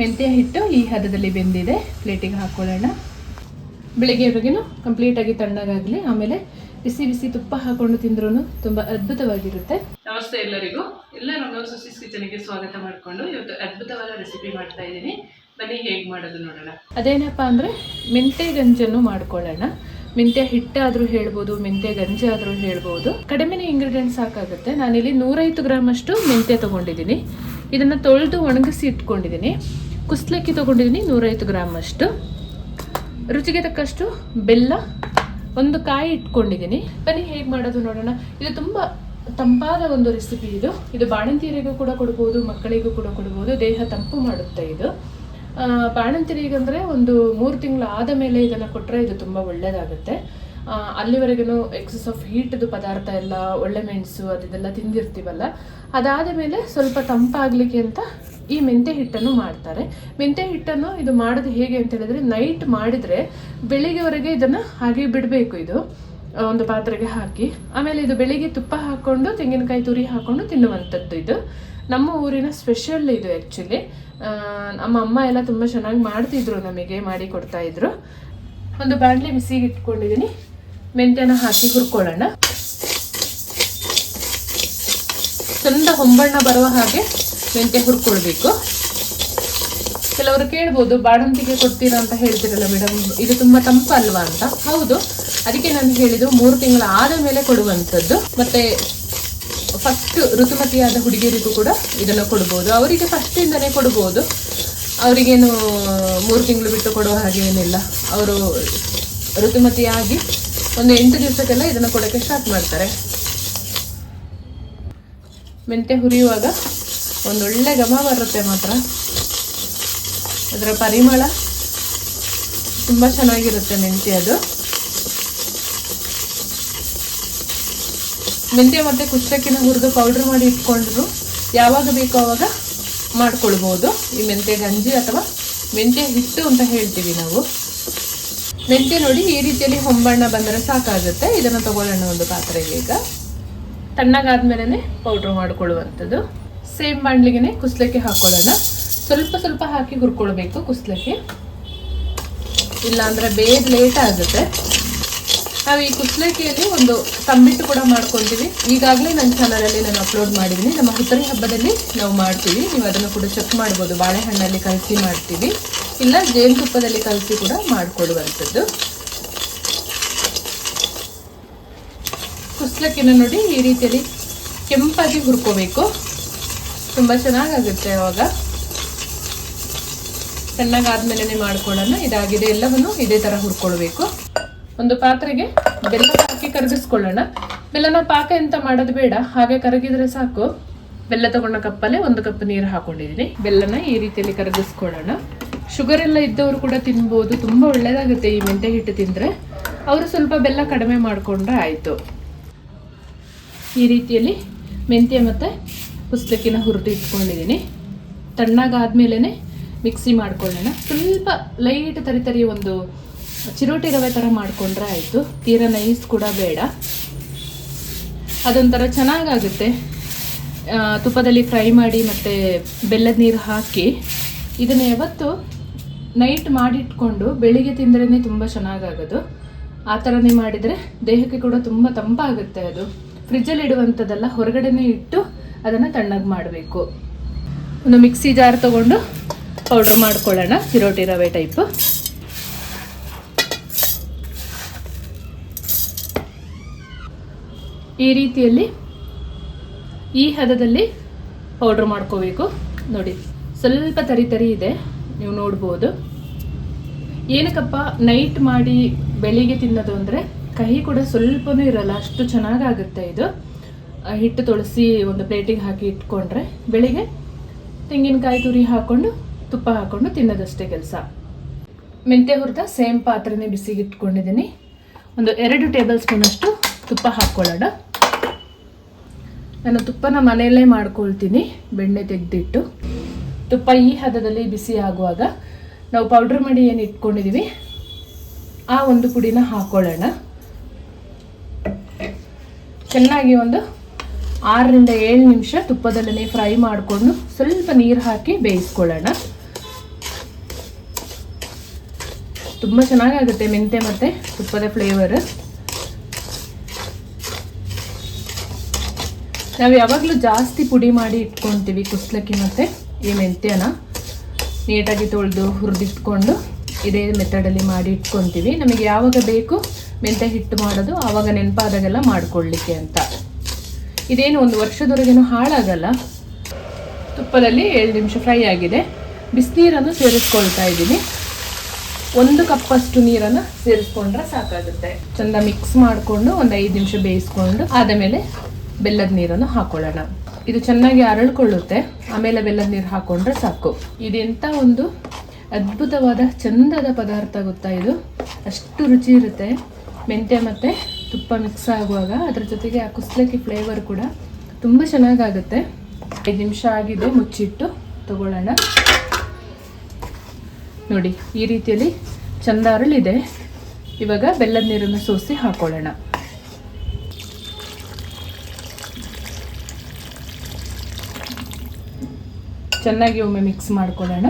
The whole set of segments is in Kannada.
ಮೆಂತ್ಯ ಹಿಟ್ಟು ಈ ಹದದಲ್ಲಿ ಬೆಂದಿದೆ. ಪ್ಲೇಟಿಗೆ ಹಾಕೊಳ್ಳೋಣ. ಬೆಳಗ್ಗೆವರೆಗೂ ಕಂಪ್ಲೀಟಾಗಿ ತಣ್ಣಗಾಗಲಿ. ಆಮೇಲೆ ಬಿಸಿ ಬಿಸಿ ತುಪ್ಪ ಹಾಕೊಂಡು ತಿಂದ್ರೂ ತುಂಬ ಅದ್ಭುತವಾಗಿರುತ್ತೆ. ನಮಸ್ತೆ ಎಲ್ಲರಿಗೂ. ಎಲ್ಲರೂ ಸುಸಿಸ್ ಕಿಚನ್ಗೆ ಸ್ವಾಗತ ಮಾಡಿಕೊಂಡು ಇವತ್ತು ಅದ್ಭುತವಾದ ರೆಸಿಪಿ ಮಾಡ್ತಾ ಇದ್ದೀನಿ. ಬನ್ನಿ ಹೇಗೆ ಮಾಡೋದು ನೋಡೋಣ. ಅದೇನಪ್ಪ ಅಂದರೆ ಮೆಂತೆ ಗಂಜನ್ನು ಮಾಡ್ಕೊಳ್ಳೋಣ. ಮೆಂತ್ಯ ಹಿಟ್ಟಾದರೂ ಹೇಳ್ಬೋದು ಮೆಂತ್ಯ ಗಂಜಿ ಆದರೂ ಹೇಳ್ಬೋದು. ಕಡಿಮೆನೇ ಇಂಗ್ರೀಡಿಯೆಂಟ್ಸ್ ಸಾಕಾಗುತ್ತೆ. ನಾನಿಲ್ಲಿ ನೂರೈವತ್ತು ಗ್ರಾಮ್ ಅಷ್ಟು ಮೆಂತ್ಯ ತೊಗೊಂಡಿದ್ದೀನಿ. ಇದನ್ನು ತೊಳೆದು ಒಣಗಿಸಿ ಇಟ್ಕೊಂಡಿದ್ದೀನಿ. ಕುಸ್ಲಕ್ಕಿ ತೊಗೊಂಡಿದ್ದೀನಿ ನೂರೈವತ್ತು ಗ್ರಾಮ್ ಅಷ್ಟು. ರುಚಿಗೆ ತಕ್ಕಷ್ಟು ಬೆಲ್ಲ, ಒಂದು ಕಾಯಿ ಇಟ್ಕೊಂಡಿದ್ದೀನಿ ಬನ್ನಿ, ಹೇಗೆ ಮಾಡೋದು ನೋಡೋಣ. ಇದು ತುಂಬ ತಂಪಾದ ಒಂದು ರೆಸಿಪಿ ಇದು. ಇದು ಬಾಣಂತಿಯರಿಗೂ ಕೂಡ ಕೊಡ್ಬೋದು, ಮಕ್ಕಳಿಗೂ ಕೂಡ ಕೊಡ್ಬೋದು. ದೇಹ ತಂಪು ಮಾಡುತ್ತೆ ಇದು. ಬಾಣಂತಿರಿಗಂದರೆ ಒಂದು ಮೂರು ತಿಂಗಳು ಆದ ಮೇಲೆ ಇದನ್ನು ಕೊಟ್ಟರೆ ಇದು ತುಂಬ ಒಳ್ಳೆಯದಾಗುತ್ತೆ ಅಲ್ಲಿವರೆಗೂ ಎಕ್ಸಸ್ ಆಫ್ ಹೀಟ್ದು ಪದಾರ್ಥ ಎಲ್ಲ, ಒಳ್ಳೆ ಮೆಣಸು ಅದೆಲ್ಲ ತಿಂದಿರ್ತೀವಲ್ಲ, ಅದಾದ ಮೇಲೆ ಸ್ವಲ್ಪ ತಂಪಾಗಲಿಕ್ಕೆ ಅಂತ ಈ ಮೆಂತೆ ಹಿಟ್ಟನ್ನು ಮಾಡ್ತಾರೆ. ಮೆಂತೆ ಹಿಟ್ಟನ್ನು ಇದು ಮಾಡೋದು ಹೇಗೆ ಅಂತ ಹೇಳಿದ್ರೆ ನೈಟ್ ಮಾಡಿದರೆ ಬೆಳಿಗ್ಗೆವರೆಗೆ ಇದನ್ನು ಹಾಗೆ ಬಿಡಬೇಕು ಇದು. ಒಂದು ಪಾತ್ರೆಗೆ ಹಾಕಿ. ಆಮೇಲೆ ಇದು ಬೆಳಿಗ್ಗೆ ತುಪ್ಪ ಹಾಕ್ಕೊಂಡು, ತೆಂಗಿನಕಾಯಿ ತುರಿ ಹಾಕ್ಕೊಂಡು ತಿನ್ನುವಂಥದ್ದು ಇದು. ನಮ್ಮ ಊರಿನ ಸ್ಪೆಷಲ್ ಇದು ಆ್ಯಕ್ಚುಲಿ ನಮ್ಮ ಅಮ್ಮ ಎಲ್ಲ ತುಂಬ ಚೆನ್ನಾಗಿ ಮಾಡ್ತಿದ್ರು ನಮಗೆ, ಮಾಡಿ ಕೊಡ್ತಾ ಇದ್ರು. ಒಂದು ಬಾಣಲೆ ಬಿಸಿಗೆ ಇಟ್ಕೊಂಡಿದ್ದೀನಿ ಮೆಂತ್ಯನ ಹಾಕಿ ಹುರ್ಕೊಳ್ಳೋಣ. ಚಂದ ಹೊಂಬಣ್ಣ ಬರುವ ಹಾಗೆ ಮೆಂತ್ಯ ಹುರ್ಕೊಳ್ಬೇಕು. ಕೆಲವರು ಕೇಳ್ಬೋದು, ಬಾಣಂತಿಗೆ ಕೊಡ್ತೀರಾ ಅಂತ ಹೇಳ್ತಿರಲ್ಲ ಮೇಡಮ್, ಇದು ತುಂಬಾ ತಂಪಲ್ವಾ ಅಂತ. ಹೌದು, ಅದಕ್ಕೆ ನಾನು ಹೇಳಿದ್ದು ಮೂರು ತಿಂಗಳ ಆದ ಮೇಲೆ ಕೊಡುವಂಥದ್ದು. ಮತ್ತೆ ಫಸ್ಟ್ ಋತುಮತಿಯಾದ ಹುಡುಗಿಯರಿಗೂ ಕೂಡ ಇದನ್ನು ಕೊಡ್ಬೋದು. ಅವರಿಗೆ ಫಸ್ಟಿಂದನೇ ಕೊಡ್ಬೋದು. ಅವರಿಗೇನು ಮೂರು ತಿಂಗಳು ಬಿಟ್ಟು ಕೊಡುವ ಹಾಗೆ ಏನಿಲ್ಲ. ಅವರು ಋತುಮತಿಯಾಗಿ ಒಂದು ಎಂಟು ದಿವಸಕ್ಕೆಲ್ಲ ಇದನ್ನು ಕೊಡೋಕ್ಕೆ ಸ್ಟಾರ್ಟ್ ಮಾಡ್ತಾರೆ. ಮೆಂತೆ ಹುರಿಯುವಾಗ ಒಂದೊಳ್ಳೆ ಘಮ ಬರುತ್ತೆ ಮಾತ್ರ. ಅದರ ಪರಿಮಳ ತುಂಬ ಚೆನ್ನಾಗಿರುತ್ತೆ ಮೆಂತ್ಯ ಅದು. ಮೆಂತ್ಯ ಮತ್ತು ಕುಚ್ಚಕ್ಕಿನ ಹುರಿದು ಪೌಡ್ರ್ ಮಾಡಿ ಇಟ್ಕೊಂಡ್ರು ಯಾವಾಗ ಬೇಕೋ ಅವಾಗ ಮಾಡ್ಕೊಳ್ಬೋದು. ಈ ಮೆಂತ್ಯ ಗಂಜಿ ಅಥವಾ ಮೆಂತ್ಯ ಹಿಟ್ಟು ಅಂತ ಹೇಳ್ತೀವಿ ನಾವು. ಮೆಂತ್ಯ ನೋಡಿ ಈ ರೀತಿಯಲ್ಲಿ ಹೊಂಬಣ್ಣ ಬಂದರೆ ಸಾಕಾಗುತ್ತೆ. ಇದನ್ನು ತಗೊಳ್ಳೋಣ ಒಂದು ಪಾತ್ರೆಗೆ ಈಗ. ತಣ್ಣಗಾದ್ಮೇಲೆ ಪೌಡ್ರ್ ಮಾಡ್ಕೊಳ್ಳುವಂಥದ್ದು. ಸೇಮ್ ಬಾಣ್ಲಿಗೆ ಕುಸ್ಲಕ್ಕೆ ಹಾಕೊಳ್ಳೋಣ. ಸ್ವಲ್ಪ ಸ್ವಲ್ಪ ಹಾಕಿ ಹುರ್ಕೊಳ್ಬೇಕು ಕುಸ್ಲಕ್ಕೆ. ಇಲ್ಲಾಂದ್ರೆ ಬೇಗ ಲೇಟ್ ಆಗುತ್ತೆ. ನಾವು ಈ ಕುಸ್ಲಕ್ಕಿಯಲ್ಲಿ ಒಂದು ತಂಬಿಟ್ಟು ಕೂಡ ಮಾಡ್ಕೊಳ್ತೀವಿ ಈಗಾಗಲೇ ನನ್ನ ಚಾನಲಲ್ಲಿ ನಾನು ಅಪ್ಲೋಡ್ ಮಾಡಿದ್ದೀನಿ ನಮ್ಮ ಹುತ್ತರಿ ಹಬ್ಬದಲ್ಲಿ ನಾವು ಮಾಡ್ತೀವಿ. ನೀವು ಅದನ್ನು ಕೂಡ ಚೆಕ್ ಮಾಡ್ಬೋದು. ಬಾಳೆಹಣ್ಣಲ್ಲಿ ಕಲಸಿ ಮಾಡ್ತೀವಿ. ಇಲ್ಲ, ಜೇನುತುಪ್ಪದಲ್ಲಿ ಕಲಸಿ ಕೂಡ ಮಾಡಿಕೊಡುವಂಥದ್ದು. ಕುಸ್ಲಕ್ಕಿನ ನೋಡಿ ಈ ರೀತಿಯಲ್ಲಿ ಕೆಂಪಾಗಿ ಹುರ್ಕೋಬೇಕು. ತುಂಬ ಚೆನ್ನಾಗಾಗುತ್ತೆ ಅವಾಗ ಸಣ್ಣಗಾದ್ಮೇಲೆ ಮಾಡ್ಕೊಳ್ಳೋಣ. ಇದಾಗಿದೆ. ಎಲ್ಲವನ್ನು ಇದೇ ಥರ ಹುರ್ಕೊಳ್ಬೇಕು. ಒಂದು ಪಾತ್ರೆಗೆ ಬೆಲ್ಲ ಹಾಕಿ ಕರಗಿಸ್ಕೊಳ್ಳೋಣ. ಬೆಲ್ಲನ ಪಾಕ ಎಂತ ಮಾಡೋದು ಬೇಡ. ಹಾಗೆ ಕರಗಿದ್ರೆ ಸಾಕು. ಬೆಲ್ಲ ತಗೊಂಡ ಕಪ್ಪಲ್ಲೇ ಒಂದು ಕಪ್ ನೀರು ಹಾಕೊಂಡಿದ್ದೀನಿ. ಬೆಲ್ಲನ ಈ ರೀತಿಯಲ್ಲಿ ಕರಗಿಸ್ಕೊಳ್ಳೋಣ. ಶುಗರ್ ಎಲ್ಲ ಇದ್ದವರು ಕೂಡ ತಿನ್ಬೋದು. ತುಂಬ ಒಳ್ಳೆಯದಾಗುತ್ತೆ ಈ ಮೆಂತೆ ಹಿಟ್ಟು ತಿಂದರೆ. ಅವರು ಸ್ವಲ್ಪ ಬೆಲ್ಲ ಕಡಿಮೆ ಮಾಡಿಕೊಂಡ್ರೆ ಆಯಿತು. ಈ ರೀತಿಯಲ್ಲಿ ಮೆಂತ್ಯ ಮತ್ತು ಕುಸ್ಲಕ್ಕಿನ ಹುರಿದು ಇಟ್ಕೊಂಡಿದ್ದೀನಿ ತಣ್ಣಗಾದ್ಮೇಲೆ ಮಿಕ್ಸಿ ಮಾಡ್ಕೊಳ್ಳೋಣ. ಸ್ವಲ್ಪ ಲೈಟ್ ತರಿ ತರಿ ಒಂದು ಚಿರೋಟಿ ರವೆ ಥರ ಮಾಡಿಕೊಂಡ್ರೆ ಆಯಿತು. ತೀರ ನೈಸ್ ಕೂಡ ಬೇಡ. ಅದೊಂಥರ ಚೆನ್ನಾಗಾಗುತ್ತೆ. ತುಪ್ಪದಲ್ಲಿ ಫ್ರೈ ಮಾಡಿ ಮತ್ತು ಬೆಲ್ಲದ ನೀರು ಹಾಕಿ ಇದನ್ನು ಯಾವತ್ತು ನೈಟ್ ಮಾಡಿಟ್ಕೊಂಡು ಬೆಳಿಗ್ಗೆ ತಿಂದ್ರೇ ತುಂಬ ಚೆನ್ನಾಗಾಗೋದು. ಆ ಥರನೇ ಮಾಡಿದರೆ ದೇಹಕ್ಕೆ ಕೂಡ ತುಂಬ ತಂಪಾಗುತ್ತೆ ಅದು. ಫ್ರಿಜ್ಜಲ್ಲಿ ಇಡುವಂಥದ್ದೆಲ್ಲ ಹೊರಗಡೆನೇ ಇಟ್ಟು ಅದನ್ನು ತಣ್ಣಗೆ ಮಾಡಬೇಕು. ಒಂದು ಮಿಕ್ಸಿ ಜಾರ್ ತಗೊಂಡು ಪೌಡರ್ ಮಾಡ್ಕೊಳ್ಳೋಣ ಚಿರೋಟಿ ರವೆ ಟೈಪು ಈ ರೀತಿಯಲ್ಲಿ ಈ ಹದದಲ್ಲಿ ಪೌಡ್ರ್ ಮಾಡ್ಕೋಬೇಕು. ನೋಡಿ, ಸ್ವಲ್ಪ ತರಿ ತರಿ ಇದೆ, ನೀವು ನೋಡ್ಬೋದು. ಏನಕ್ಕಪ್ಪ ನೈಟ್ ಮಾಡಿ ಬೆಳಿಗ್ಗೆ ತಿನ್ನೋದು ಅಂದರೆ ಕಹಿ ಕೂಡ ಸ್ವಲ್ಪನೂ ಇರಲ್ಲ, ಅಷ್ಟು ಚೆನ್ನಾಗಾಗುತ್ತೆ ಇದು. ಹಿಟ್ಟು ತೊಳಸಿ ಒಂದು ಪ್ಲೇಟಿಗೆ ಹಾಕಿ ಇಟ್ಕೊಂಡ್ರೆ ಬೆಳಿಗ್ಗೆ ತೆಂಗಿನಕಾಯಿ ತುರಿ ಹಾಕ್ಕೊಂಡು ತುಪ್ಪ ಹಾಕ್ಕೊಂಡು ತಿನ್ನೋದಷ್ಟೇ ಕೆಲಸ. ಮೆಂತ್ಯ ಹುರಿದ ಸೇಮ್ ಪಾತ್ರೆನೇ ಬಿಸಿಗೆ ಇಟ್ಕೊಂಡಿದ್ದೀನಿ. ಒಂದು ಎರಡು ಟೇಬಲ್ ಸ್ಪೂನಷ್ಟು ತುಪ್ಪ ಹಾಕ್ಕೊಳ್ಳೋಣ. ನಾನು ತುಪ್ಪನ ಮನೆಯಲ್ಲೇ ಮಾಡ್ಕೊಳ್ತೀನಿ, ಬೆಣ್ಣೆ ತೆಗೆದಿಟ್ಟು. ತುಪ್ಪ ಈ ಹದದಲ್ಲಿ ಬಿಸಿ ಆಗುವಾಗ ನಾವು ಪೌಡ್ರ್ ಮಾಡಿ ಏನು ಇಟ್ಕೊಂಡಿದ್ದೀವಿ ಆ ಒಂದು ಪುಡಿನ ಹಾಕ್ಕೊಳ್ಳೋಣ. ಚೆನ್ನಾಗಿ ಒಂದು ಆರರಿಂದ ಏಳು ನಿಮಿಷ ತುಪ್ಪದಲ್ಲೇ ಫ್ರೈ ಮಾಡಿಕೊಂಡು ಸ್ವಲ್ಪ ನೀರು ಹಾಕಿ ಬೇಯಿಸ್ಕೊಳ್ಳೋಣ. ತುಂಬ ಚೆನ್ನಾಗಾಗುತ್ತೆ ಮೆಂತೆ ಮತ್ತು ತುಪ್ಪದ ಫ್ಲೇವರ್ ನಾವು ಯಾವಾಗಲೂ ಜಾಸ್ತಿ ಪುಡಿ ಮಾಡಿ ಇಟ್ಕೊತೀವಿ ಕುಸ್ಲಕ್ಕಿ ಮತ್ತು ಈ ಮೆಂತ್ಯನ. ನೀಟಾಗಿ ತೊಳೆದು ಹುರಿದಿಟ್ಕೊಂಡು ಇದೇ ಮೆಥಡಲ್ಲಿ ಮಾಡಿ ಇಟ್ಕೊತೀವಿ. ನಮಗೆ ಯಾವಾಗ ಬೇಕು ಮೆಂತ್ಯ ಹಿಟ್ಟು ಮಾಡೋದು ಆವಾಗ ನೆನಪಾದಾಗೆಲ್ಲ ಮಾಡ್ಕೊಳ್ಳಿಕ್ಕೆ ಅಂತ. ಇದೇನು ಒಂದು ವರ್ಷದವರೆಗೇನು ಹಾಳಾಗಲ್ಲ. ತುಪ್ಪದಲ್ಲಿ ಏಳು ನಿಮಿಷ ಫ್ರೈ ಆಗಿದೆ. ಬಿಸಿನೀರನ್ನು ಸೇರಿಸ್ಕೊಳ್ತಾ ಇದ್ದೀನಿ. ಒಂದು ಕಪ್ಪಷ್ಟು ನೀರನ್ನು ಸೇರಿಸ್ಕೊಂಡ್ರೆ ಸಾಕಾಗುತ್ತೆ. ಚೆಂದ ಮಿಕ್ಸ್ ಮಾಡಿಕೊಂಡು ಒಂದು ಐದು ನಿಮಿಷ ಬೇಯಿಸ್ಕೊಂಡು ಆದ ಮೇಲೆ ಬೆಲ್ಲದ ನೀರನ್ನು ಹಾಕೊಳ್ಳೋಣ. ಇದು ಚೆನ್ನಾಗಿ ಅರಳ್ಕೊಳ್ಳುತ್ತೆ. ಆಮೇಲೆ ಬೆಲ್ಲದ ನೀರು ಹಾಕೊಂಡ್ರೆ ಸಾಕು. ಇದೆಂಥ ಒಂದು ಅದ್ಭುತವಾದ ಚಂದದ ಪದಾರ್ಥ ಗೊತ್ತಾ ಇದು? ಅಷ್ಟು ರುಚಿ ಇರುತ್ತೆ. ಮೆಂತ್ಯ ಮತ್ತು ತುಪ್ಪ ಮಿಕ್ಸ್ ಆಗುವಾಗ ಅದ್ರ ಜೊತೆಗೆ ಆ ಕುಸ್ಲಕ್ಕಿ ಫ್ಲೇವರ್ ಕೂಡ ತುಂಬ ಚೆನ್ನಾಗಾಗುತ್ತೆ. ಐದು ನಿಮಿಷ ಆಗಿದೆ ಮುಚ್ಚಿಟ್ಟು ತಗೊಳ್ಳೋಣ. ನೋಡಿ, ಈ ರೀತಿಯಲ್ಲಿ ಚಂದ ಅರಳಿದೆ. ಇವಾಗ ಬೆಲ್ಲದ ನೀರನ್ನು ಸೋಸಿ ಹಾಕೊಳ್ಳೋಣ. ಚೆನ್ನಾಗಿ ಒಮ್ಮೆ ಮಿಕ್ಸ್ ಮಾಡ್ಕೊಳ್ಳೋಣ.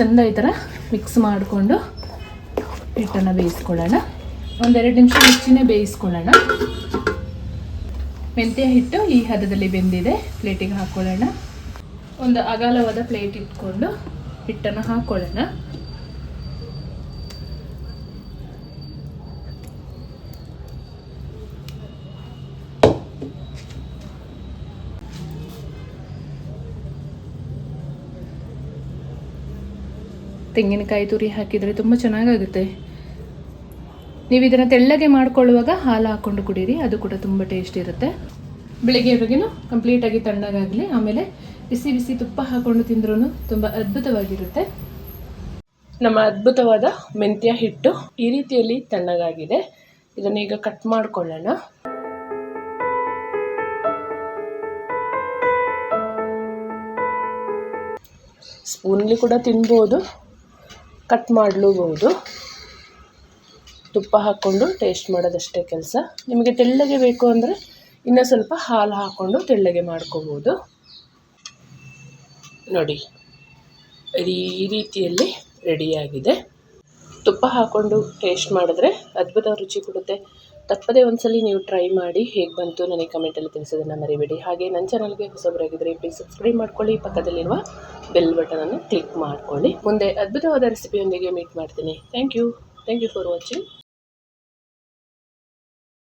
ಚಂದ ಈ ಥರ ಮಿಕ್ಸ್ ಮಾಡಿಕೊಂಡು ಹಿಟ್ಟನ್ನು ಬೇಯಿಸ್ಕೊಳ್ಳೋಣ. ಒಂದೆರಡು ನಿಮಿಷ ಮುಚ್ಚಿನೇ ಬೇಯಿಸ್ಕೊಳ್ಳೋಣ. ಮೆಂತ್ಯ ಹಿಟ್ಟು ಈ ಹದದಲ್ಲಿ ಬೆಂದಿದೆ, ಪ್ಲೇಟಿಗೆ ಹಾಕ್ಕೊಳ್ಳೋಣ ಒಂದು ಅಗಲವಾದ ಪ್ಲೇಟ್ ಇಟ್ಕೊಂಡು ಹಿಟ್ಟನ್ನು ಹಾಕ್ಕೊಳ್ಳೋಣ ತೆಂಗಿನಕಾಯಿ ತುರಿ ಹಾಕಿದರೆ ತುಂಬ ಚೆನ್ನಾಗಾಗುತ್ತೆ. ನೀವು ಇದನ್ನು ತೆಳ್ಳಗೆ ಮಾಡ್ಕೊಳ್ಳುವಾಗ ಹಾಲು ಹಾಕ್ಕೊಂಡು ಕುಡೀರಿ, ಅದು ಕೂಡ ತುಂಬ ಟೇಸ್ಟ್ ಇರುತ್ತೆ. ಬೆಳಿಗ್ಗೆವರೆಗೂ ಕಂಪ್ಲೀಟಾಗಿ ತಣ್ಣಗಾಗಲಿ, ಆಮೇಲೆ ಬಿಸಿ ಬಿಸಿ ತುಪ್ಪ ಹಾಕ್ಕೊಂಡು ತಿಂದ್ರೂ ತುಂಬ ಅದ್ಭುತವಾಗಿರುತ್ತೆ. ನಮ್ಮ ಅದ್ಭುತವಾದ ಮೆಂತ್ಯ ಹಿಟ್ಟು ಈ ರೀತಿಯಲ್ಲಿ ತಣ್ಣಗಾಗಿದೆ. ಇದನ್ನು ಈಗ ಕಟ್ ಮಾಡ್ಕೊಳ್ಳೋಣ. ಸ್ಪೂನ್ಲಿ ಕೂಡ ತಿನ್ಬೋದು. ಕಟ್ ಮಾಡಲೂಬಹುದು. ತುಪ್ಪ ಹಾಕ್ಕೊಂಡು ಟೇಸ್ಟ್ ಮಾಡೋದಷ್ಟೇ ಕೆಲಸ. ನಿಮಗೆ ತೆಳ್ಳಗೆ ಬೇಕು ಅಂದರೆ ಇನ್ನೂ ಸ್ವಲ್ಪ ಹಾಲು ಹಾಕ್ಕೊಂಡು ತೆಳ್ಳಗೆ ಮಾಡ್ಕೋಬೋದು. ನೋಡಿ ಈ ರೀತಿಯಲ್ಲಿ ರೆಡಿಯಾಗಿದೆ ತುಪ್ಪ ಹಾಕ್ಕೊಂಡು ಟೇಸ್ಟ್ ಮಾಡಿದ್ರೆ ಅದ್ಭುತ ರುಚಿ ಕೊಡುತ್ತೆ. ತಪ್ಪದೇ ಒಂದ್ಸಲಿ ನೀವು ಟ್ರೈ ಮಾಡಿ ಹೇಗೆ ಬಂತು ನನಗೆ ಕಮೆಂಟಲ್ಲಿ ತಿಳಿಸೋದನ್ನು ಮರಿಬೇಡಿ. ಹಾಗೆ ನನ್ನ ಚಾನಲ್ಗೆ ಹೊಸಬರಾಗಿದ್ದರೆ ಪ್ಲೀಸ್ ಸಬ್ಸ್ಕ್ರೈಬ್ ಮಾಡ್ಕೊಳ್ಳಿ. ಪಕ್ಕದಲ್ಲಿರುವ ಬೆಲ್ ಬಟನನ್ನು ಕ್ಲಿಕ್ ಮಾಡ್ಕೊಳ್ಳಿ. ಮುಂದೆ ಅದ್ಭುತವಾದ ರೆಸಿಪಿಯೊಂದಿಗೆ ಮೀಟ್ ಮಾಡ್ತೀನಿ. Thank you thank you for watching